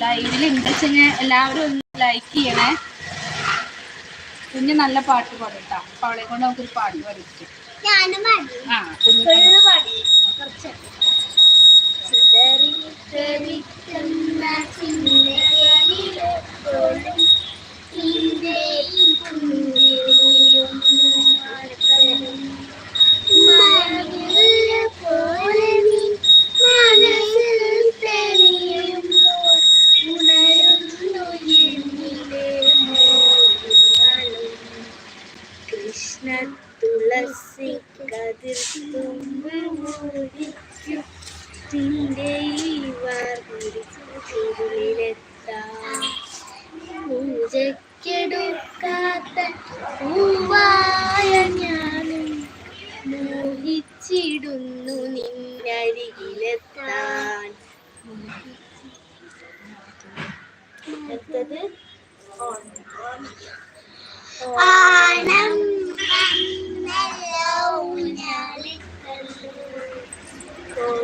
ലൈവിൽ ഉണ്ടെച്ചെങ്കിൽ എല്ലാവരും ഒന്ന് ലൈക്ക് ചെയ്യണേ. കുഞ്ഞ് നല്ല പാട്ട് പാടട്ടാ അപ്പൊ അവളെ കൊണ്ട് നമുക്കൊരു പാട്ട് പാടി. ആ കുഞ്ഞു തുളസി വാർത്തിരുളിലെത്താം പൂജയ്ക്കെടുക്കാത്ത പൂവായ ഞാനും മോഹിച്ചിടുന്നു നിന്നരികിലെത്താൻ. അടുത്തത്. ആണം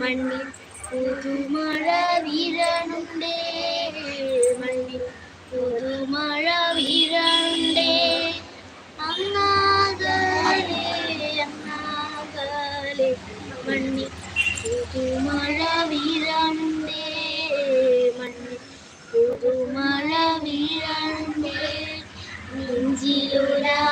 മണ്ണിൽ പുതുമഴ വീഴണുണ്ടേ മണ്ണിൽ പുതുമഴ വീഴണുണ്ടേ അങ്ങാകാലെ അങ്ങാകാലെ മണ്ണിൽ പുതുമഴ വീഴണുണ്ടേ മണ്ണിൽ പുതുമഴ വീഴണുണ്ടേ നെഞ്ചിലൊരാളുടെ